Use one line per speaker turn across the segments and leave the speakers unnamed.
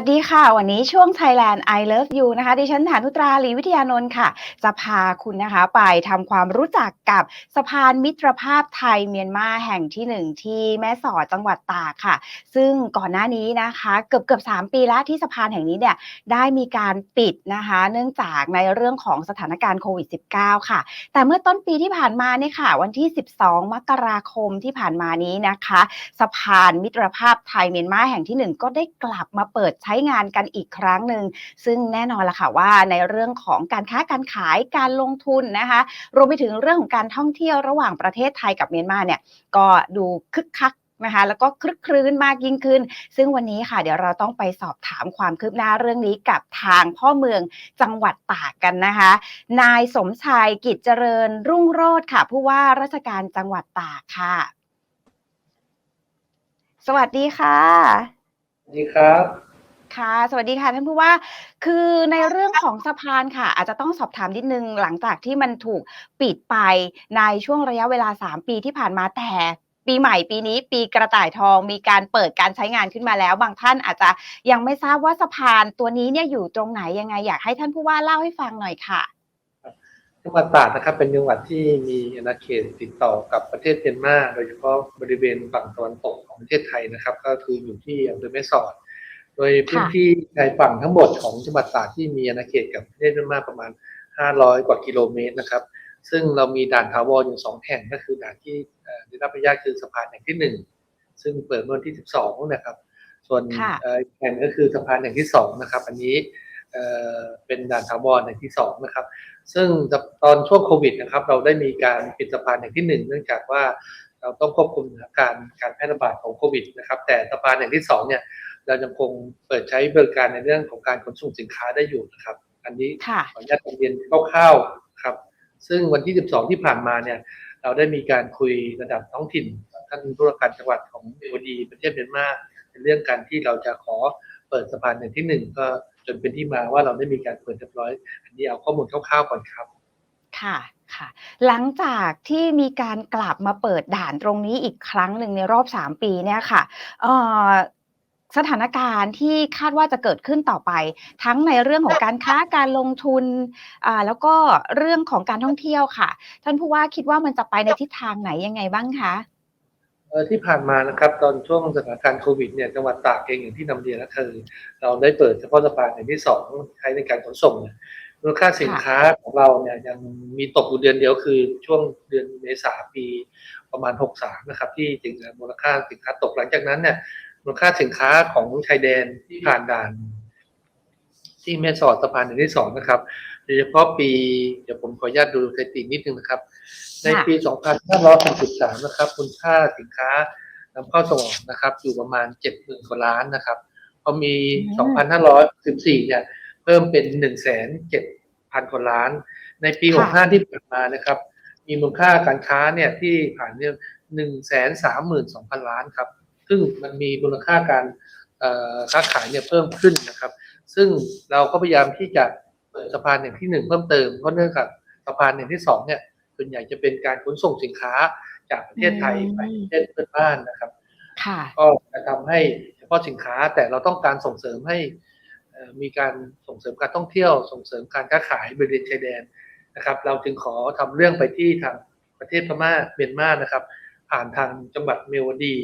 วัสดีค่ะ วันนี้ช่วง Thailand I Love You นะคะ ดิฉันฐานุตราลีวิทยานนท์ค่ะ จะพาคุณนะคะไปทำความรู้จักกับสะพานมิตรภาพไทยเมียนมาแห่งที่หนึ่งที่แม่สอดจังหวัดตากค่ะ ซึ่งก่อนหน้านี้นะคะเกือบเกือบ3ปีแล้วที่สะพานแห่งนี้เนี่ยได้มีการปิดนะคะ เนื่องจากในเรื่องของสถานการณ์โควิด -19 ค่ะ แต่เมื่อต้นปีที่ผ่านมาเนี่ยค่ะ วันที่ 12 มกราคมที่ผ่านมานี้นะคะ สะพานมิตรภาพไทยเมียนมาแห่งที่หนึ่งก็ได้กลับมาเปิดใช้งานกันอีกครั้งหนึ่งซึ่งแน่นอนละค่ะว่าในเรื่องของการค้าการขายการลงทุนนะคะรวมไปถึงเรื่องของการท่องเที่ยวระหว่างประเทศไทยกับเมียนมาเนี่ยก็ดูคึกคักนะคะแล้วก็คลึกครื้นมากยิ่งขึ้น ซึ่งวันนี้ค่ะ เดี๋ยวเราต้องไปสอบถามความคืบหน้าเรื่องนี้กับทางพ่อเมืองจังหวัดตากกันนะคะ นายสมชายกิจเจริญรุ่งโรจน์ค่ะ ผู้ว่าราชการจังหวัดตากค่ะ สวัสดีค่ะ
สวัสดีครับ
ค่ะ สวัสดีค่ะท่านผู้ว่า คือในเรื่องของสะพานค่ะ อาจจะต้องสอบถามนิดนึงหลังจากที่มันถูกปิดไปในช่วงระยะเวลา 3 ปีที่ผ่านมาแต่ปีใหม่ปีนี้ปีกระต่ายทองมีการเปิดการใช้งานขึ้นมาแล้ว บางท่านอาจจะยังไม่ทราบว่าสะพานตัวนี้เนี่ยอยู่ตรงไหนยังไงอยากให้ท่านผู้ว่าเล่าให้ฟังหน่อยค่ะ
จังหวัดตากนะครับเป็นจังหวัดที่มีอาณาเขตติดต่อกับประเทศเมียนมาโดยเฉพาะบริเวณฝั่งตะวันตกของประเทศไทยนะครับ ก็คืออยู่ที่อำเภอแม่สอด โดยพื้นที่ชายฝั่งทั้งหมดของจังหวัดตากที่มีอาณาเขตกับประเทศเมียนมาประมาณ 500 กว่ากิโลเมตรนะครับ ซึ่งเรามีด่านถาวรอยู่สองแห่งก็คือด่านที่เอ่อได้รับอนุญาตคือสะพานแห่งที่หนึ่งซึ่งเปิดเมื่อวันที่ 12 นะครับ ส่วน
ค่ะ
เอ่ออีกแห่งก็คือสะพานแห่งที่สองนะครับ อันนี้เอ่อเป็นด่านถาวรแห่งที่สองนะครับ ซึ่งตอนช่วงโควิดนะครับ เราได้มีการปิดสะพานแห่งที่หนึ่งเนื่องจากว่าเราต้องควบคุมสถานการณ์การแพร่ระบาดของโควิดนะครับ แต่สะพานแห่งที่สองเนี่ย เรายังคงเปิดใช้บริการในเรื่องของการขนส่งสินค้าได้อยู่นะครับ อันนี้
ค่ะ
ขออนุญาตเรียนคร่าวๆครับ ซึ่งวันที่ 12 ที่ผ่านมาเนี่ยเราได้มีการคุยระดับท้องถิ่นกับท่านผู้ว่าการจังหวัดของเอวดีประเทศเมียนมาในเรื่องการที่เราจะขอเปิดสะพานแห่งที่หนึ่งก็จนเป็นที่มาว่าเราได้มีการเปิดเรียบร้อย อันนี้เอาข้อมูลคร่าวๆก่อนครับ
ค่ะค่ะ หลังจากที่มีการกลับมาเปิดด่านตรงนี้อีกครั้งหนึ่งในรอบ 3 ปีเนี่ยค่ะเอ่อ สถานการณ์ที่คาดว่าจะเกิดขึ้นต่อไป ทั้งในเรื่องของการค้าการลงทุนอ่าแล้วก็เรื่องของการท่องเที่ยวค่ะ ท่านผู้ว่าคิดว่ามันจะไปในทิศทางไหนยังไงบ้างคะ
ที่ผ่านมานะครับตอนช่วงสถานการณ์โควิดเนี่ยจังหวัดตากเองอย่างที่นำเรียนก็คือเราได้เปิดเฉพาะสะพานแห่งที่สองใช้ในการขนส่งมูลค่าสินค้าของเราเนี่ยยังมีตกอยู่เดือนเดียวคือช่วงเดือนเมษาปีประมาณ 63 นะครับ ที่จริงมูลค่าสินค้าตกหลังจากนั้นเนี่ย มูลค่าสินค้าของชายแดนที่ผ่านด่าน ที่แม่สอดสะพานแห่งที่สองนะครับโดยเฉพาะปีเดี๋ยวผมขออนุญาตดูสถิตินิดนึงนะครับ ในปี 2563นะครับมูลค่าสินค้านำเข้าส่งออกนะครับ อยู่ประมาณ 70,000กว่าล้านนะครับพอมี
อืม
2,514เนี่ยเพิ่มเป็น107,000กว่าล้าน ในปี
ค่ะ
65 ที่ผ่านมานะครับ มีมูลค่าการค้าเนี่ยที่ผ่านเนี่ย132,000 ล้านครับ ซึ่งมันมีมูลค่าการเอ่อค้าขายเนี่ยเพิ่มขึ้นนะครับ ซึ่งเราก็พยายามที่จะเปิดสะพานแห่งที่หนึ่งเพิ่มเติมเพราะเนื่องจากสะพานแห่งที่สองเนี่ยส่วนใหญ่จะเป็นการขนส่งสินค้าจากประเทศไทยไปประเทศเพื่อนบ้านนะครับ
ค่ะ
ก็จะทำให้เฉพาะสินค้าแต่เราต้องการส่งเสริมให้เอ่อมีการส่งเสริมการท่องเที่ยว ส่งเสริมการค้าขายบริเวณชายแดนนะครับ เราจึงขอทำเรื่องไปที่ทางประเทศพม่าเมียนมานะครับ ผ่านทางจังหวัดเมวดี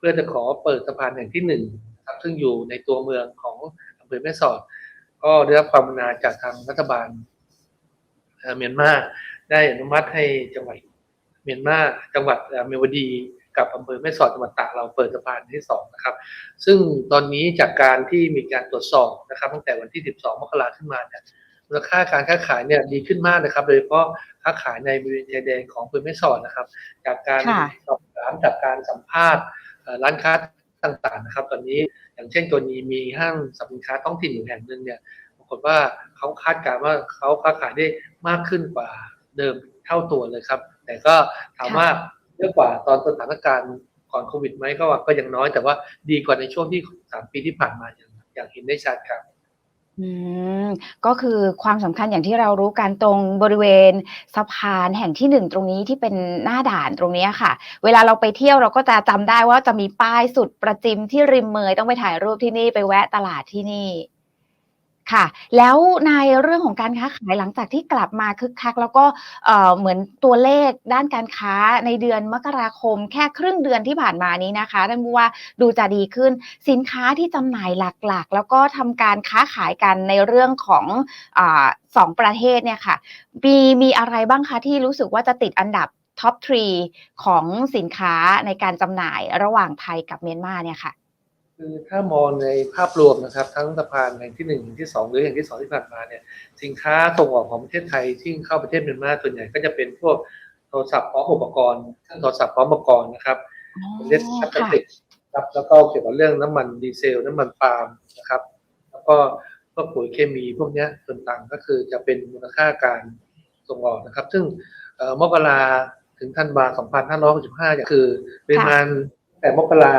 เพื่อจะขอเปิดสะพานแห่งที่หนึ่งนะครับซึ่งอยู่ในตัวเมืองของอำเภอแม่สอด ก็ได้รับความกรุณาจากทางรัฐบาลเอ่อเมียนมาได้อนุมัติให้จังหวัดเมียนมาจังหวัดเอ่อเมวดีกับอำเภอแม่สอดจังหวัดตากเราเปิดสะพานที่สองนะครับ ซึ่งตอนนี้จากการที่มีการตรวจสอบนะครับ ตั้งแต่วันที่ 12 มกราขึ้นมาเนี่ยมูลค่าการค้าขายเนี่ยดีขึ้นมากนะครับ โดยเฉพาะค้าขายในบริเวณชายแดนของอำเภอแม่สอดนะครับ จากการ
ค่ะ
สอบถามจากการสัมภาษณ์เอ่อ ร้านค้าต่างๆนะครับ ตอนนี้อย่างเช่นตัวนี้มีห้างสรรพสินค้าท้องถิ่นอยู่แห่งหนึ่งเนี่ยปรากฏว่าเขาคาดการณ์ว่าเขาค้าขายได้มากขึ้นกว่าเดิมเท่าตัวเลยครับ แต่ก็ถามว่าเยอะกว่าตอนสถานการณ์ก่อนโควิดไหมก็ว่าก็ยังน้อยแต่ว่าดีกว่าในช่วงที่สามปีที่ผ่านมาอย่างอย่างเห็นได้ชัดครับ
ออืม ก็คือความสำคัญอย่างที่เรารู้กันตรงบริเวณสะพานแห่งที่หนึ่งตรงนี้ที่เป็นหน้าด่านตรงนี้ค่ะ เวลาเราไปเที่ยวเราก็จะจำได้ว่าจะมีป้ายสุดประจิมที่ริมเมยต้องไปถ่ายรูปที่นี่ไปแวะตลาดที่นี่ ค่ะ แล้วในเรื่องของการค้าขายหลังจากที่กลับมาคึกคัก แล้วก็เหมือนตัวเลขด้านการค้าในเดือนมกราคม แค่ครึ่งเดือนที่ผ่านมานี้นะคะท่านผู้ว่าดูจะดีขึ้น สินค้าที่จำหน่ายหลักๆ แล้วก็ทำการค้าขายกันในเรื่องของอสองประเทศเนี่ยค่ะมีมีอะไรบ้างคะที่รู้สึกว่าจะติดอันดับท็อปทรีของสินค้าในการจำหน่ายระหว่างไทยกับเมียนมาเนี่ยค่ะ
คือถ้ามองในภาพรวมนะครับ ทั้งสะพานแห่งที่หนึ่งแห่งที่สองหรือแห่งที่สองที่ผ่านมาเนี่ยสินค้าส่งออกของประเทศไทยที่เข้าประเทศเมียนมาส่วนใหญ่ก็จะเป็นพวกโทรศัพท์พร้อมอุปกรณ์เครื่องโทรศัพท์พร้อมอุปกรณ์นะครับเป็นเรื่องพลาส
ค่ะ
ติกครับแล้วก็เกี่ยวกับเรื่องน้ำมันดีเซล น้ำมันปาล์มนะครับ แล้วก็พวกปุ๋ยเคมีพวกนี้ส่วนต่างก็คือจะเป็นมูลค่าการส่งออกนะครับ ซึ่งมกราถึงธันวา2565เนี่ยคือปริมาณแต่มกรา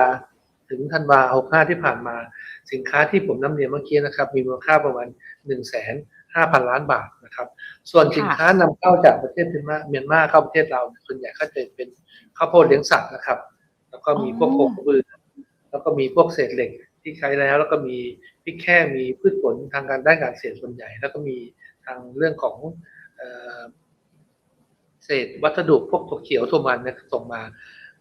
ถึงธันวา65ที่ผ่านมา สินค้าที่ผมนำเรียนเมื่อกี้นะครับ มีมูลค่าประมาณ1 5 0 0 0 0ล้านบาทนะครับ ส่วนสินค้านำเข้าจากประเทศเมียนมาเมียนมาเข้าประเทศเราส่วนใหญ่ก็จะเป็นข้าวโพดเลี้ยงสัตว์นะครับ แล้วก็มีพวกโคกระบือแล้วก็มีพวกเศษเหล็กที่ใช้แล้ว แล้วก็มีพริกแค่มีพืชผลทางการด้านการเกษตรส่วนใหญ่ แล้วก็มีทางเรื่องของเอเศษวัสดุพวกถั่วเขียวถั่วมันส่งมา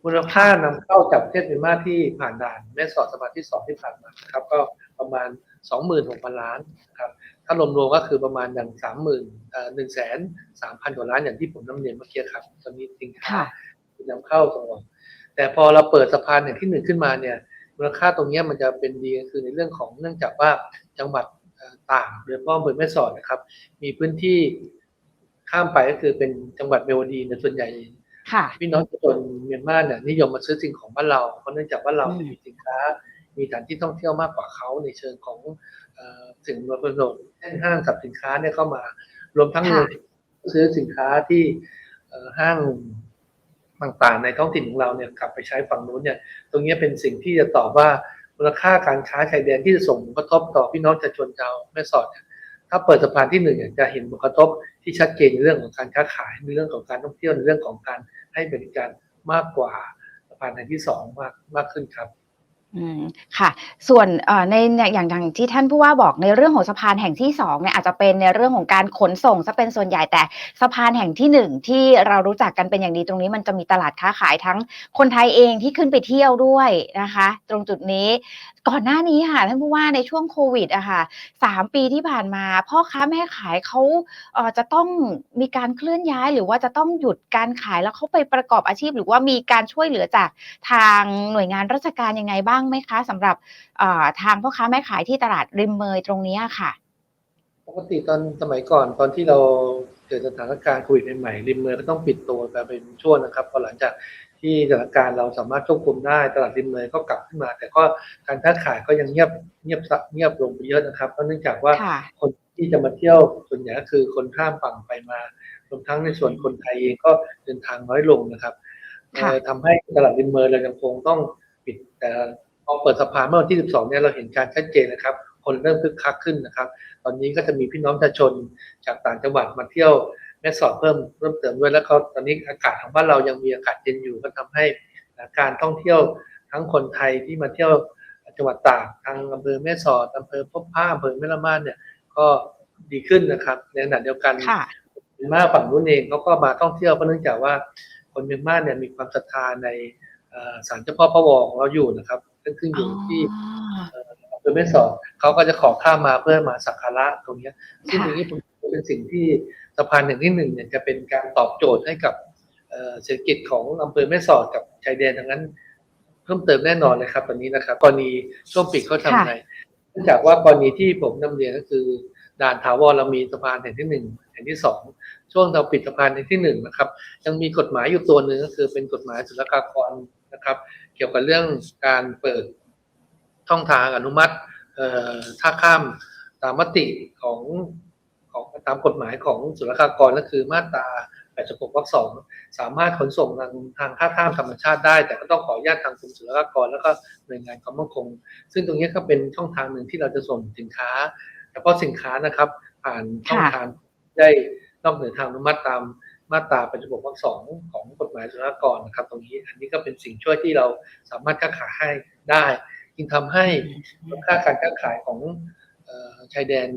มูลค่านำเข้าจากประเทศเมียนมาที่ผ่านด่านแม่สอดสะพานที่สองที่ผ่านมานะครับ ก็ประมาณสองหมื่นหกพันล้านนะครับถ้ารวมๆก็คือประมาณอย่างสามหมื่นเอ่อหนึ่งแสนสามพันกว่าล้านอย่างที่ผมนำเรียนเมื่อกี้ครับตอนนี้สินค้า
ค่ะ
นำเข้าส่งออกแต่พอเราเปิดสะพานอย่างที่หนึ่งขึ้นมาเนี่ยมูลค่าตรงเนี้ยมันจะเป็นดีก็คือในเรื่องของเนื่องจากว่าจังหวัดเอ่อตากโดยเฉพาะอำเภอแม่สอดนะครับ มีพื้นที่ข้ามไปก็คือเป็นจังหวัดเมวดีในยส่วนใหญ่
ค่ะ
พี่น้องประชาชนเมียนมาเนี่ยนิยมมาซื้อสิ่งของบ้านเราเพราะเนื่องจากว่าเรา
อืม
มีสินค้า มีสถานที่ท่องเที่ยวมากกว่าเขาในเชิงของเอ่อสิ่งอำนวยความสะดวกเช่นห้างกับสินค้าเนี่ยเข้ามา รวมทั้ง
ค่ะ
ซื้อสินค้าที่เอ่อห้างต่างๆ ในท้องถิ่นของเราเนี่ยกลับไปใช้ฝั่งนู้นเนี่ย ตรงนี้เป็นสิ่งที่จะตอบว่ามูลค่าการค้าชายแดนที่จะส่งผลกระทบต่อพี่น้องประชาชนชาวแม่สอดเนี่ยถ้าเปิดสะพานที่หนึ่งเนี่ยจะเห็นผลกระทบที่ชัดเจนในเรื่องของการค้าขายในเรื่องของการท่องเที่ยวในเรื่องของการ ให้บริการมากกว่าสะพานแห่งที่สองมากมากขึ้นครับ
อืมค่ะ ส่วนในอย่างอย่างที่ท่านผู้ว่าบอกในเรื่องของสะพานแห่งที่สองเนี่ยอาจจะเป็นในเรื่องของการขนส่งซะเป็นส่วนใหญ่แต่สะพานแห่งที่หนึ่งที่เรารู้จักกันเป็นอย่างดีตรงนี้มันจะมีตลาดค้าขายทั้งคนไทยเองที่ขึ้นไปเที่ยวด้วยนะคะ ตรงจุดนี้ก่อนหน้านี้ค่ะท่านผู้ว่าในช่วงโควิดอะค่ะสามปีที่ผ่านมา พ่อค้าแม่ขายเขาเอ่อจะต้องมีการเคลื่อนย้าย หรือว่าจะต้องหยุดการขายแล้วเขาไปประกอบอาชีพ หรือว่ามีการช่วยเหลือจากทางหน่วยงานราชการยังไงบ้างไหมคะสำหรับเอ่อทางพ่อค้าแม่ขายที่ตลาดริมเมยตรงนี้ค่ะ
ปกติตอนสมัยก่อนตอนที่เราเกิดสถานการณ์โควิดใหม่ๆริมเมย์ก็ต้องปิดตัวไปเป็นช่วงนะครับพอหลังจาก ที่สถานการณ์เราสามารถควบคุมได้ตลาดริมเมย์ก็กลับขึ้นมา แต่ก็การค้าขายก็ยังเงียบเงียบสัเงียบลงไปเยอะนะครับเพราะเนื่องจากว่า
ค่ะ
คนที่จะมาเที่ยวส่วนใหญ่ก็คือคนข้ามฝั่งไปมารวมทั้งในส่วนคนไทยเองก็เดินทางน้อยลงนะครับ
ค่ะ
เอ่อทำให้ตลาดริมเมย์เรายังคงต้องปิดแต่พอเปิดสะพานเมื่อวันที่ 12 เนี่ยเราเห็นการชัดเจนนะครับ คนเริ่มคึกคักขึ้นนะครับ ตอนนี้ก็จะมีพี่น้องประชาชนจากต่างจังหวัดมาเที่ยว แม่สอดเพิ่มเพิ่มเติมด้วยแล้วก็ตอนนี้อากาศของบ้านเรายังมีอากาศเย็นอยู่ก็ทำให้การท่องเที่ยวทั้งคนไทยที่มาเที่ยวจังหวัดตากทางอำเภอแม่สอดอำเภอพบผ้าอำเภอแม่ละมาดเนี่ยก็ดีขึ้นนะครับ ในขณะเดียวกัน
ค่ะ
เมียนมาฝั่งนู้นเองเขาก็มาท่องเที่ยวเพราะเนื่องจากว่าคนเมียนมาเนี่ยมีความศรัทธาในเอ่อศาลเจ้าพ่อพระวอของเราอยู่นะครับซึ่งซึ่งอยู่ที่
อ๋อ
อำเภอแม่สอดเขาก็จะขอข้ามมาเพื่อมาสักการะตรงเนี้ยซึ่ง
ค่ะ
ตรงนี้ผมเป็นสิ่งที่สะพานแห่งที่หนึ่งเนี่ยจะเป็นการตอบโจทย์ให้กับเศรษฐกิจของอำเภอแม่สอดกับชายแดนทางนั้น เพิ่มเติมแน่นอนเลยครับ ตอนนี้นะครับกรณีช่วงปิดเขาทำไงเนื่องจากว่ากรณีที่ผมนำเรียนก็คือด่านถาวรเรามีสะพานแห่งที่หนึ่งแห่งที่สองช่วงเราปิดสะพานแห่งที่หนึ่งนะครับ ยังมีกฎหมายอยู่ตัวหนึ่งก็คือเป็นกฎหมายศุลกากรนะครับ เกี่ยวกับเรื่องการเปิดช่องทางอนุมัติท่าข้ามตามมติของ ของตามกฎหมายของศุลกากรก็คือมาตรา86วรรคสองสามารถขนส่งทางทางท่าข้ามธรรมชาติได้ แต่ก็ต้องขออนุญาตทางกรมศุลกากร แล้วก็หน่วยงานความมั่นคง ซึ่งตรงนี้ก็เป็นช่องทางหนึ่งที่เราจะส่งสินค้าเฉพาะสินค้านะครับ ผ่านช่อง
ค่ะ
ทางได้นอกเหนือทางอนุมัติตามมาตราปัจจุบันวรรคสองของกฎหมายสุรากรนะครับ ตรงนี้อันนี้ก็เป็นสิ่งช่วยที่เราสามารถค้าขายให้ได้ จึงทำให้มูลค่าการค้าขายของเอ่อชายแดน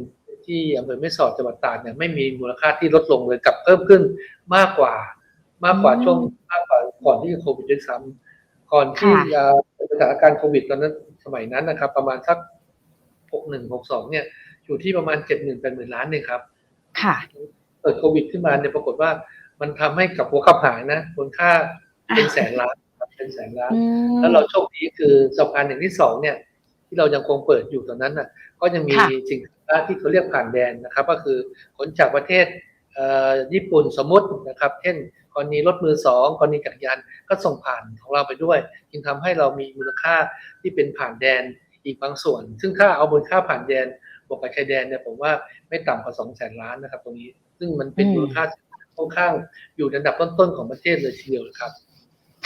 ที่อำเภอแม่สอดจังหวัดตราดเนี่ยไม่มีมูลค่าที่ลดลงเลยกลับเพิ่มขึ้นมากกว่ามากกว่า
อืม
ช่วงมากกว่าก่อนที่จะโควิดด้วยซ้ำก่อนที่
ค่ะ
จะสถานการณ์โควิดตอนนั้นสมัยนั้นนะครับ ประมาณสักหกหนึ่งหกสองเนี่ยอยู่ที่ประมาณเจ็ดหมื่นแปดหมื่นล้านเนี่ยครับ
ค่ะ
เกิดโควิดขึ้นมาเนี่ยปรากฏว่ามันทำให้กับหัวขับหายนะมูลค่าเป็นแสนล้านครับเป็นแสนล้าน
อืม
แล้วเราโชคดีคือสะพานอย่างที่สองเนี่ย ที่เรายังคงเปิดอยู่ตอนนั้นน่ะ ก็ยังมี
ค่ะ
สินค้า ที่เขาเรียกผ่านแดนนะครับ ก็คือขนจากประเทศญี่ปุ่นสมมตินะครับ เช่นกรณีรถมือสองกรณีจักรยานก็ส่งผ่านของเราไปด้วย จึงทำให้เรามีมูลค่าที่เป็นผ่านแดนอีกบางส่วน ซึ่งถ้าเอามูลค่าผ่านแดนบวกกับชายแดนเนี่ยผมว่าไม่ต่ำกว่าสองแสนล้านนะครับ ตรงนี้ ซึ่งมันเป็น
ม
มูลค่าค่อนข้างอยู่ในอันดับต้นๆของประเทศเลยทีเดียวครับ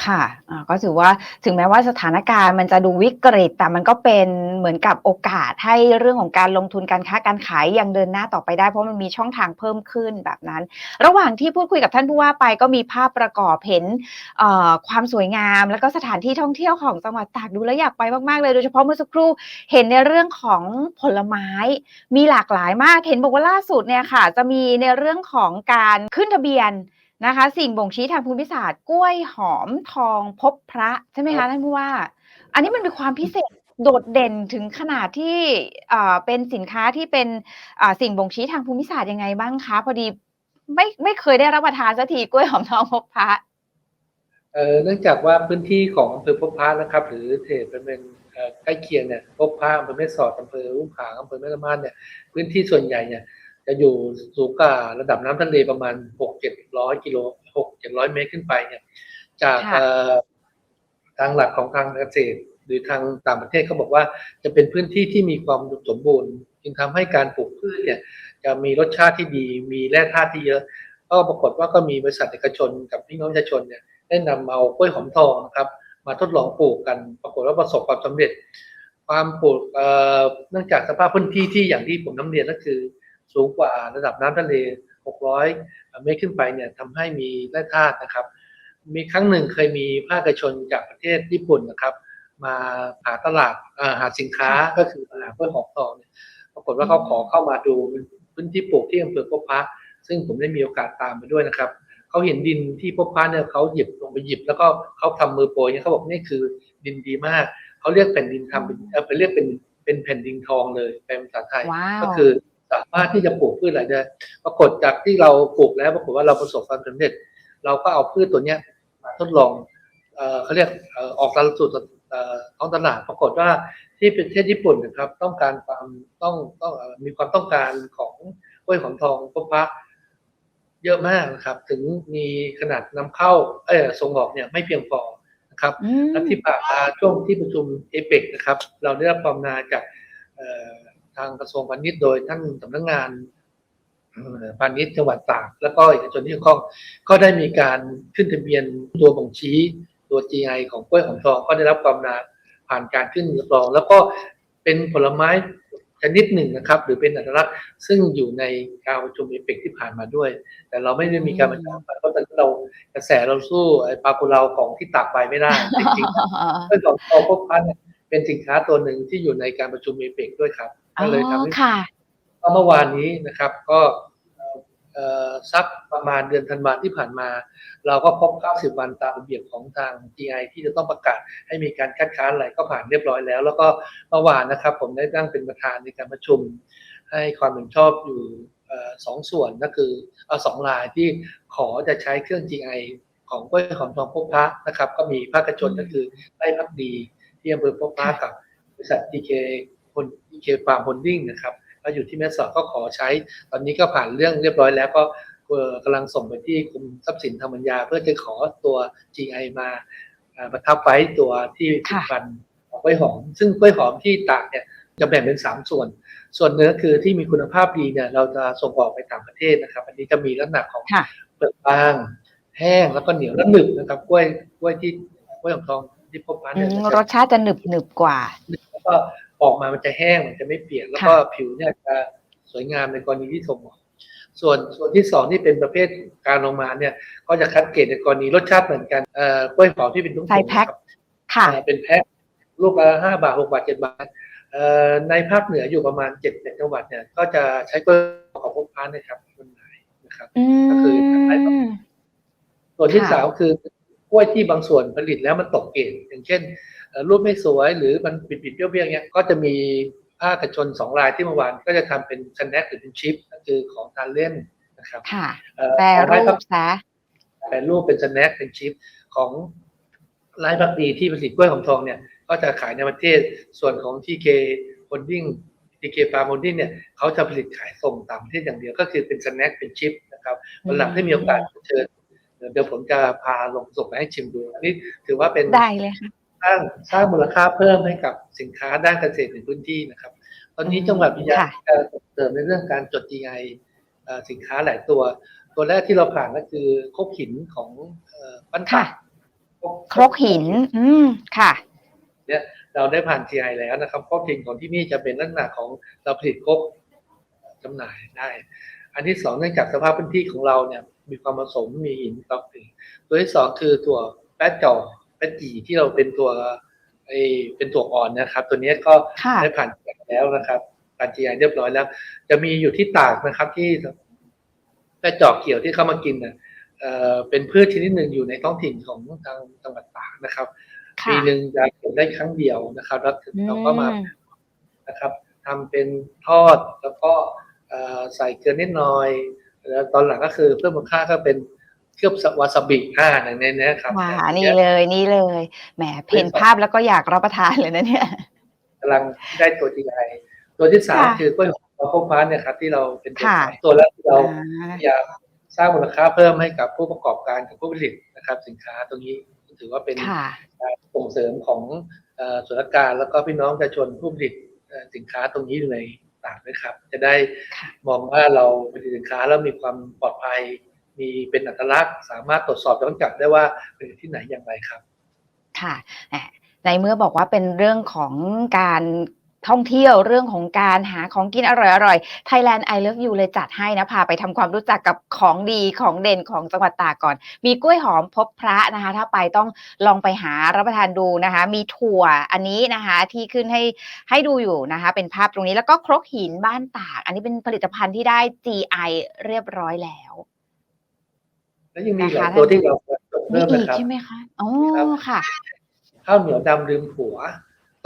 ค่ะก็ถือว่าถึงแม้ว่าสถานการณ์มันจะดูวิกฤต แต่มันก็เป็นเหมือนกับโอกาสให้เรื่องของการลงทุนการค้าการขายยังเดินหน้าต่อไปได้ เพราะมันมีช่องทางเพิ่มขึ้นแบบนั้น ระหว่างที่พูดคุยกับท่านผู้ว่าไปก็มีภาพประกอบเห็นความสวยงาม แล้วก็สถานที่ท่องเที่ยวของจังหวัดตากดูแล้วอยากไปมากๆเลยโดยเฉพาะเมื่อสักครู่เห็นในเรื่องของผลไม้ มีหลากหลายมากเห็นบอกว่าล่าสุดเนี่ยค่ะ จะมีในเรื่องของการขึ้นทะเบียน นะคะ สิ่งบ่งชี้ทางภูมิศาสตร์กล้วยหอมทองพบพระใช่ไหม
ครั
คะ
บ
ท่านผู้ว่า อันนี้มันมีความพิเศษโดดเด่นถึงขนาดที่เอ่อเป็นสินค้าที่เป็นอ่าสิ่งบ่งชี้ทางภูมิศาสตร์ยังไงบ้างคะ พอดีไม่ไม่เคยได้รับประทานสักทีกล้วยหอมทองพบพระ
เอ่อเนื่องจากว่าพื้นที่ของอำเภอพบพระนะครับ หรือเขตบริเวณเอ่อใกล้เคียงเนี่ยพบพระอำเภอแม่สอดอำเภออุ้มผางอำเภอแม่ละมาดเนี่ยพื้นที่ส่วนใหญ่เนี่ย จะอยู่สูงกว่าระดับน้ำทะเลประมาณหกเจ็ดร้อยกิโลหกเจ็ดร้อยเมตรขึ้นไปเนี่ย จาก
ค่ะ
เอ่อทางหลักของทางเกษตร หรือทางต่างประเทศเขาบอกว่าจะเป็นพื้นที่ที่มีความอุดมสมบูรณ์ จึงทำให้การปลูกพืชเนี่ยจะมีรสชาติที่ดี มีแร่ธาตุที่เยอะ ก็ปรากฏว่าก็มีบริษัทเอกชนกับพี่น้องประชาชนเนี่ยได้นำเอากล้วยหอมทองนะครับ มาทดลองปลูกกัน ปรากฏว่าประสบความสำเร็จ ความปลูกเอ่อเนื่องจากสภาพพื้นที่ที่อย่างที่ผมนำเรียนก็คือ สูงกว่าระดับน้ำทะเล 600 เมตรขึ้นไปเนี่ยทำให้มีแร่ธาตุนะครับ มีครั้งหนึ่งเคยมีภาคเอกชนจากประเทศญี่ปุ่นนะครับ มาหาตลาดเอ่อหาสินค้าก็คือมาหากล้วยหอมทองเนี่ยปรากฏว่าเขาขอเข้ามาดูพื้นที่ปลูกที่อำเภอพบพระซึ่งผมได้มีโอกาสตามไปด้วยนะครับเขาเห็นดินที่พบพระเนี่ยเขาหยิบลงไปหยิบ แล้วก็เขาทำมือโปรยเนี่ยเขาบอกนี่คือดินดีมากเขาเรียกแผ่นดินทำเป็นเอ่อไปเรียกเป็นเป็นแผ่นดินทองเลยแปลเป็นภาษาไทย
ว้าว
ก็คือ สามารถที่จะปลูกพืชอะไรได้ปรากฏจากที่เราปลูกแล้วปรากฏว่าเราประสบความสำเร็จ เราก็เอาพืชตัวเนี้ยมาทดลองเอ่อเขาเรียกเอ่อออกตลาดสู่เอ่อท้องตลาดปรากฏว่าที่ประเทศญี่ปุ่นนะครับ ต้องการความต้องต้องเอ่อมีความต้องการของกล้วยหอมทองพบพระเยอะมากนะครับ ถึงมีขนาดนำเข้าเออส่งออกเนี่ยไม่เพียงพอนะครับ
อืม
และที่ผ่านมาช่วงที่ประชุมเอเปกนะครับ เราได้รับความนาจากเอ่อ ทางกระทรวงพาณิชย์โดยท่านสำนักงานเอ่อพาณิชย์จังหวัดตากแล้วก็เอกชนที่เกี่ยวข้องก็ได้มีการขึ้นทะเบียนตัวบ่งชี้ตัว GI ของกล้วยหอมทองก็ได้รับความนาผ่านการขึ้นรับรอง แล้วก็เป็นผลไม้ชนิดหนึ่งนะครับ หรือเป็นอัตลักษณ์ซึ่งอยู่ในการประชุมเอเปกที่ผ่านมาด้วย แต่เราไม่ได้มีการประชาสัมพันธ์เพราะตอนนั้นเรากระแสเราสู้ไอ้ปลากุเลาของที่ตากใบไม่ได้จริงๆเรื่องของทองพบพันเนี่ยเป็นสินค้าตัวหนึ่งที่อยู่ในการประชุมเอเปกด้วยครับ
อ๋
ก็เลยทำ
อ
ให้
ค่ะ
ก็เมื่อวานนี้นะครับก็เอ่อเอ่อสักประมาณเดือนธันวาที่ผ่านมา เราก็ครบ 90 วันตามระเบียบของทาง GI ที่จะต้องประกาศให้มีการคัดค้านอะไรก็ผ่านเรียบร้อยแล้ว แล้วก็เมื่อวานนะครับ ผมได้ตั้งเป็นประธานในการประชุม ให้ความเห็นชอบอยู่เอ่อสองส่วนก็คือเอาสองรายที่ขอจะใช้เครื่อง GI ของกล้วยหอมทองพบพระนะครับ ก็มีภาคเอกชนก็คือไร่พักดีที่อำเภอพบพระกับบริษัท TK คน TK Farm Holding นะครับก็อยู่ที่แม่สอดก็ขอใช้ ตอนนี้ก็ผ่านเรื่องเรียบร้อยแล้วก็เอ่อกำลังส่งไปที่กรมทรัพย์สินทางปัญญา เพื่อจะขอตัว GI มาอ่าประทับไว้ตัวที่ผลิ
ค่ะ
ตภัณฑ์ของกล้วยหอม ซึ่งกล้วยหอมที่ตากเนี่ยจะแบ่งเป็นสามส่วน ส่วนเนื้อคือที่มีคุณภาพดีเนี่ยเราจะส่งออกไปต่างประเทศนะครับ อันนี้จะมีลักษณะของ
ค่ะ
เปลือกบาง แห้งแล้วก็เหนียวและหนึบนะครับกล้วยกล้วยที่กล้วยหอมทองที่พบพัน
อื
เนี่ย
ม
จะ
รสชาติจะหนึบหนึบกว่า
แล้วก็ ออกมามันจะแห้งมันจะไม่เปียกแล้วก็ผิวเนี่ยจะสวยงามในกรณีที่ส่งออกส่วนส่วนที่สองที่เป็นประเภทการลงมาเนี่ย ก็จะคัดเกรดในกรณีรสชาติเหมือนกันเอ่อกล้วยหอมที่เป็นถุงๆ
ใส่แพ็ค
นะครับ
ค่ะ
อ่าเป็นแพ็คลูกละห้าบาทหกบาทเจ็ดบาทเอ่อในภาคเหนืออยู่ประมาณเจ็ดเจ็ดจังหวัดเนี่ยก็จะใช้กล้วยของพวกพานนะครับจำหน่ายนะครับ
อื
ก็คือใช้แบบ
ม
ส่วนที่
ค่ะ
สามคือ กล้วยที่บางส่วนผลิตแล้วมันตกเกรดอย่างเช่นเอ่อรูปไม่สวยหรือมันปิดปิดๆเปรี้ยวๆเนี้ยก็จะมีภาคเอกชนสองรายที่เมื่อวานก็จะทำเป็นสแน็คหรือเป็นชิปก็คือของทานเล่นนะครับ
ค่ะ
เอ่อ
แปร
ของไม้
รู
พัก
ปซะ
แปรรูปเป็นสแน็คเป็นชิปของไร้พักดีที่ผลิตกล้วยหอมทองเนี่ยก็จะขายในประเทศส่วนของทีเคโฮลดิ้งทีเคปาโฮลดิ้งเนี่ยเขาจะผลิตขายส่งต่างประเทศอย่างเดียวก็คือเป็นสแน็คเป็นชิปนะครับวันหลังถ้ามีโอกาสเชิญ เดี๋ยวผมจะพาลงส่งไปให้ชิมดู อันนี้ถือว่าเป็น
ได้เลยค่ะ
สร้างสร้างมูลค่าเพิ่มให้กับสินค้าด้านเกษตรในพื้นที่นะครับ ตอนนี้
อืม
จังหวัดพิยา
ค่ะ
จะส่งเสริมในเรื่องการจด GI เอ่อสินค้าหลายตัว ตัวแรกที่เราผ่านก็คือโคกหินของเอ่อปั้น
ค่ะ
ตัก
ครกหิน อืมค่ะ
เนี่ยเราได้ผ่าน GI แล้วนะครับโคกหินของที่นี่จะเป็นลักษณะของเราผลิตโคกจำหน่ายได้ อันที่สองเนื่องจากสภาพพื้นที่ของเราเนี่ย มีความผสมมีหินกรอบถึงตัวที่สองคือตัวแป๊ดจ่อแป๊ดจีที่เราเป็นตัวไอเป็นตัวอ่อนนะครับ ตัวเนี้ยก็
ค่ะ
ได้ผ่าน GI แล้วนะครับผ่าน GI เรียบร้อยแล้ว จะมีอยู่ที่ตากนะครับที่แป๊ดจ่อเกี่ยวที่เข้ามากินเนี่ยเอ่อเป็นพืชชนิดหนึ่งอยู่ในท้องถิ่นของทางจังหวัดตากนะครับ
ค่ะ
ปีหนึ่งจะเก็บได้ครั้งเดียวนะครับแล้วเราก็มา
อืม
นะครับทำเป็นทอดแล้วก็เอ่อใส่เกลือนิดหน่อย แล้วตอนหลังก็คือเพิ่มมูลค่าก็เป็นเคลือบวาซาบิอ่าในนี้นะครับ
ค่ะ
อั
นี่
เย
เลยนี่เลยแหมเห็นภาพแล้วก็อยากรับประทานเลยนะเนี่ย
กำลังได้ตัว GI ตัวที่สาม
ค่ะ
คือกล้วยหอมพวกพานเนี่ยครับที่เราเป็นตัว
ค่ะ
ขายตัวแรกที่เรา
อ่า
พยายามสร้างมูลค่าเพิ่มให้กับผู้ประกอบการกับผู้ผลิตนะครับ สินค้าตรงนี้ถือว่าเป็น
ค่ะ
การส่งเสริมของเอ่อส่วนราชการแล้วก็พี่น้องประชาชนผู้ผลิตเอ่อสินค้าตรงนี้อยู่ใน ต่างนะครับ จะได้
ค่ะ
มองว่าเราผลิตสินค้าแล้วมีความปลอดภัย มีเป็นอัตลักษณ์ สามารถตรวจสอบย้อนกลับได้ว่าผลิตที่ไหนอย่างไรครับ
ค่ะแหมในเมื่อบอกว่าเป็นเรื่องของการ ท่องเที่ยวเรื่องของการหาของกินอร่อยๆ Thailand I Love You เลยจัดให้นะพาไปทำความรู้จักกับของดีของเด่นของจังหวัดตากก่อน มีกล้วยหอมพบพระนะคะ ถ้าไปต้องลองไปหารับประทานดูนะคะ มีถั่วอันนี้นะคะที่ขึ้นให้ให้ดูอยู่นะคะ เป็นภาพตรงนี้แล้วก็ครกหินบ้านตาก อันนี้เป็นผลิตภัณฑ์ที่ได้ GI เรียบร้อยแล้ว
แล้วยังมีหลาย
นะคะ
ตัวที่เราจด
มี
เพิ่ม
อี
นะ
ก
ครับ
ใช่ไหมคะอ๋อ
ครับ
ค่ะ
ข้าวเหนียวดำลืมผัว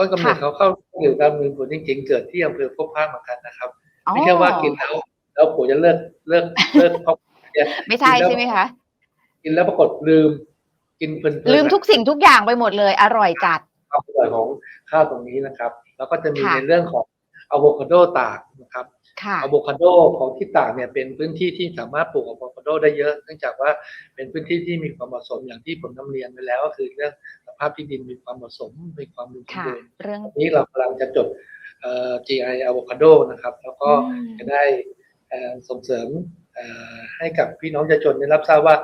ต้นกำเนิด
ค่ะ
เขาข้าวเหนียวดำลืมผัวจริง ๆ เกิดที่อำเภอพบพระเหมือนกันนะครับ
อ๋อ
ไม่ใช่ว่ากินแล้วแล้วผัวจะเลิกเลิกเลิกพบเนี่ย
ไม่ใช่ใช่ไหมคะ
กินแล้วปรากฏลืม กินเพลินๆ
ลืมทุกสิ่งทุกอย่างไปหมดเลย อร่อยจัด
ความอร่อยของข้าวตรงนี้นะครับ แล้วก็จะมี
ค่ะ
ในเรื่องของอะโวคาโดตากนะครับ
ค่ะ
อะโวคาโดของที่ตากเนี่ยเป็นพื้นที่ที่สามารถปลูกอะโวคาโดได้เยอะ เนื่องจากว่าเป็นพื้นที่ที่มีความเหมาะสมอย่างที่ผมนำเรียนไปแล้ว ก็คือเรื่องสภาพที่ดินมีความเหมาะสมมีความรุน
ค่ะ
แรง
เรื่อง
นี้เรากำลังจะจดเอ่อ GI อะโวคาโดนะครับ แล้วก็
อืม
จะได้เอ่อส่งเสริมเอ่อให้กับพี่น้องประชาชนได้รับทราบว่า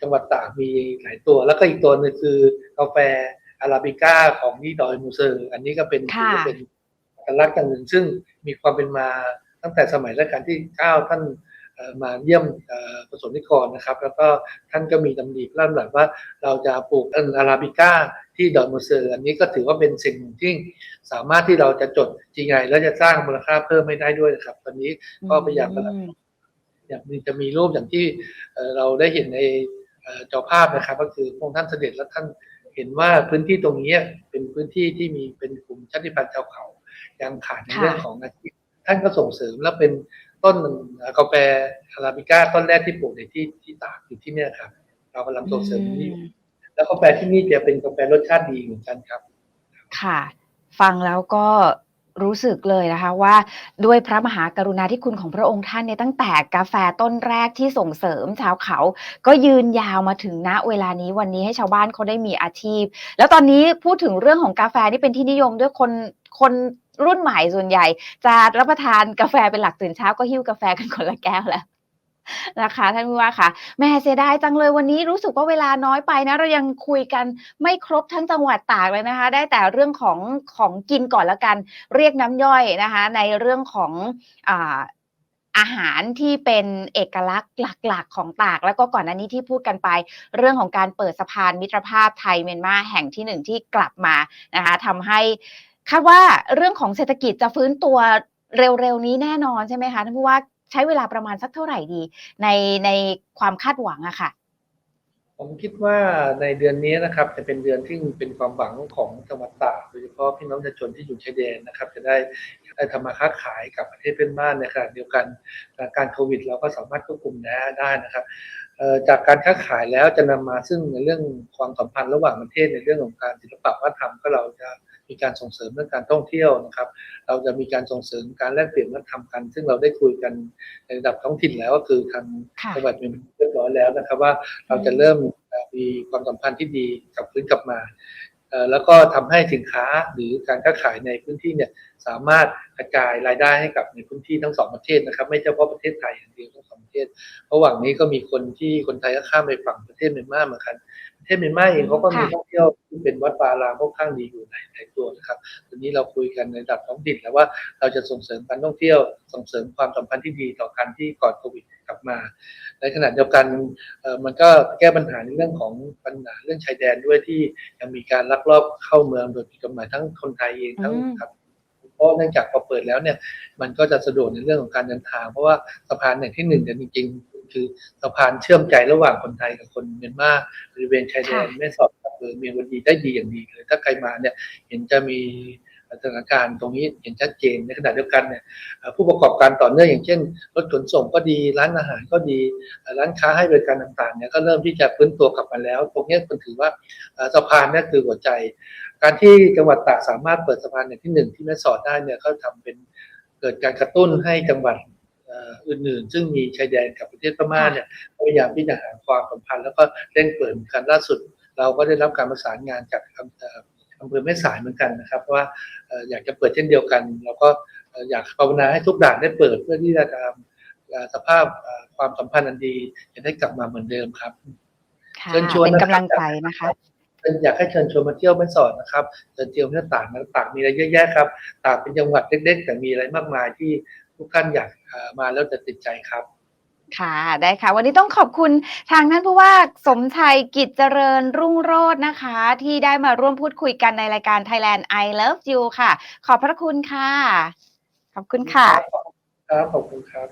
จังหวัดตากมีหลายตัว แล้วก็อีกตัวหนึงคือกาแฟอาราบิก้าของนี่ดอยมูเซอร์อันนี้ก็เป็น
ค่ะ
ถือว่าเป็นอัตลักษณ์อย่างหนึ่งซึ่งมีความเป็นมาตั้งแต่สมัยรัชกาลที่เก้าท่านเอ่อ มาเยี่ยมเอ่อประสบนิกรนะครับ แล้วก็ท่านก็มีดำริพระดำรัสว่าเราจะปลูกอันอาราบิก้าที่ดอยมูเซอร์อันนี้ก็ถือว่าเป็นสิ่งหนึ่งที่สามารถที่เราจะจด GI แล้วจะสร้างมูลค่าเพิ่มไม่ได้ด้วยนะครับ ตอนนี้ก็พยายามกำลัง
อืม
อย่างนี้จะมีรูปอย่างที่เอ่อเราได้เห็นในเอ่อจอภาพนะครับ ก็คือพระองค์ท่านเสด็จและท่านเห็นว่าพื้นที่ตรงนี้เป็นพื้นที่ที่มีเป็นกลุ่มชาติพันธุ์ชาวเขายังขาดใน
ค่ะ
เรื่องของอาชีพท่านก็ส่งเสริมและเป็น ต้นเอ่อกาแฟอาราบิก้าต้นแรกที่ปลูกในที่ที่ตากอยู่ที่เนี่ยครับ เรากำลังส่งเสริมตรงนี้อยู่แล้วกาแฟที่นี่จะเป็นกาแฟรสชาติดีเหมือนกันครับ
ค่ะ ฟังแล้วก็รู้สึกเลยนะคะว่าด้วยพระมหากรุณาธิคุณของพระองค์ท่านเนี่ยตั้งแต่กาแฟต้นแรกที่ส่งเสริมชาวเขา ก็ยืนยาวมาถึงณเวลานี้วันนี้ให้ชาวบ้านเขาได้มีอาชีพ แล้วตอนนี้พูดถึงเรื่องของกาแฟนี่เป็นที่นิยมด้วยคนคน รุ่นใหม่ส่วนใหญ่ จะรับประทานกาแฟเป็นหลักตื่นเช้าก็หิ้วกาแฟกันคนละแก้วแล้วนะคะท่านผู้ว่าค่ะแม่เสียดายจังเลยวันนี้รู้สึกว่าเวลาน้อยไปนะ เรายังคุยกันไม่ครบทั้งจังหวัดตากเลยนะคะ ได้แต่เรื่องของของกินก่อนละกัน เรียกน้ำย่อยนะคะ ในเรื่องของอ่าอาหารที่เป็นเอกลักษณ์หลักๆ ของตาก แล้วก็ก่อนหน้านี้ที่พูดกันไป เรื่องของการเปิดสะพานมิตรภาพไทยเมียนมาแห่งที่หนึ่งที่กลับมานะคะทำให้ คาดว่าเรื่องของเศรษฐกิจจะฟื้นตัวเร็วๆนี้แน่นอนใช่ไหมคะท่านผู้ว่าใช้เวลาประมาณสักเท่าไหร่ดี ในในความคาดหวังอะค่ะ
ผมคิดว่าในเดือนนี้นะครับ จะเป็นเดือนที่เป็นความหวังของจังหวัดตากโดยเฉพาะพี่น้องประชาชนที่อยู่ชายแดนนะครับ จะได้ได้ทำมาค้าขายกับประเทศเพื่อนบ้านในขณะเดียวกันการโควิด เราก็สามารถควบคุมได้ได้นะครับจากการค้าขายแล้วจะนำมาซึ่งในเรื่องความสัมพันธ์ระหว่างประเทศในเรื่องของการศิลปะวัฒนธรรมก็เราจะ มีการส่งเสริมเรื่องการท่องเที่ยวนะครับ เราจะมีการส่งเสริมการแลกเปลี่ยนวัฒนธรรมกัน ซึ่งเราได้คุยกันในระดับท้องถิ่นแล้วก็คือทาง
ค่ะ
จังหวัดมีเรียบร้อยแล้วนะครับ ว่าเราจะเริ่มเอ่อมีความสัมพันธ์ที่ดีกลับพื้นกลับมาเอ่อแล้วก็ทำให้สินค้าหรือการค้าขายในพื้นที่เนี่ยสามารถกระจายรายได้ให้กับในพื้นที่ทั้งสองประเทศนะครับ ไม่เฉพาะประเทศไทยอย่างเดียวทั้งสองประเทศระหว่างนี้ก็มีคนที่คนไทยก็ข้ามไปฝั่งประเทศเมียนมาเหมือนกันประเทศเมียนมาเองเขาก็มี
ค่ะ
ท่องเที่ยวที่เป็นวัดปาอารามค่อนข้างดีอยู่หลายหลายตัวนะครับทีนี้เราคุยกันในระดับท้องถิ่นแล้วว่าเราจะส่งเสริมการท่องเที่ยวส่งเสริมความสัมพันธ์ที่ดีต่อกันที่ก่อนโควิดกลับมา ในขณะเดียวกันเอ่อมันก็แก้ปัญหาในเรื่องของปัญหาเรื่องชายแดนด้วยที่ยังมีการลักลอบเข้าเมืองโดยผิดกฎหมายทั้งคนไทยเองทั้ง
อืม
ครับเพราะเนื่องจากพอเปิดแล้วเนี่ยมันก็จะสะดวกในเรื่องของการเดินทาง เพราะว่าสะพานแห่งที่หนึ่งเนี่ยจริงๆ คือสะพานเชื่อมใจระหว่างคนไทยกับคนเมียนมาบริเวณชายแดน
ค่ะ
แม่สอดกับเมืองเมียนวันดีได้ดีอย่างดีเลย ถ้าใครมาเนี่ยเห็นจะมีสถานการณ์ตรงนี้เห็นชัดเจนในขณะเดียวกันเนี่ยเอ่อผู้ประกอบการต่อเนื่องอย่างเช่น รถขนส่งก็ดีร้านอาหารก็ดีเอ่อร้านค้าให้บริการต่างๆเนี่ยก็เริ่มที่จะฟื้นตัวกลับมาแล้ว ตรงเนี้ยมันถือว่าเอ่อสะพานเนี่ยคือหัวใจ การที่จังหวัดตากสามารถเปิดสะพานอย่างที่หนึ่งที่แม่สอดได้เนี่ยก็ทำเป็นเกิดการกระตุ้นให้จังหวัดเอ่ออื่นๆ ซึ่งมีชายแดนกับประเทศพม่าเนี่ยพยายามที่จะหาความสัมพันธ์แล้วก็เร่งเปิดกันล่าสุด เราก็ได้รับการประสานงานจากอำเภออำเภอแม่สายเหมือนกันนะครับว่าเอ่ออยากจะเปิดเช่นเดียวกัน แล้วก็เอ่ออยากภาวนาให้ทุกด่านได้เปิดเพื่อที่จะทำเอ่อสภาพเอ่อความสัมพันธ์อันดีจะได้กลับมาเหมือนเดิมครับ
ค่ะ
เชิญชวน
เป็น
นะครับ
กำลังใจนะคะ
อยากให้เชิญชวนมาเที่ยวแม่สอดนะครับเชิญเที่ยวเที่ยวตากนะตากมีอะไรเยอะแยะครับตากเป็นจังหวัดเล็ก ๆ แต่มีอะไรมากมายที่ ทุกท่านอยากเอ่อมาแล้วจะติดใจครับ
ค่ะได้ค่ะ วันนี้ต้องขอบคุณทางท่านผู้ว่าสมชัยกิจเจริญรุ่งโรจน์นะคะ ที่ได้มาร่วมพูดคุยกันในรายการ Thailand I Love You ค่ะ ขอบพระคุณค่ะ ขอบคุณค่ะ
ครับ ขอบคุณครับ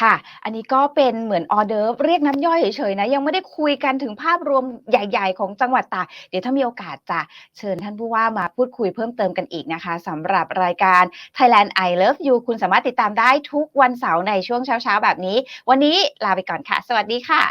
ค่ะ อันนี้ก็เป็นเหมือนออเดอร์เรียกน้ำย่อยเฉยๆนะ ยังไม่ได้คุยกันถึงภาพรวมใหญ่ ๆ ของจังหวัดตาเดี๋ยวถ้ามีโอกาสจะเชิญท่านผู้ว่ามาพูดคุยเพิ่มเติมกันอีกนะคะสำหรับรายการ Thailand I Love You คุณสามารถติดตามได้ทุกวันเสาร์ในช่วงเช้าๆ แบบนี้ วันนี้ลาไปก่อนค่ะ สวัสดีค่ะ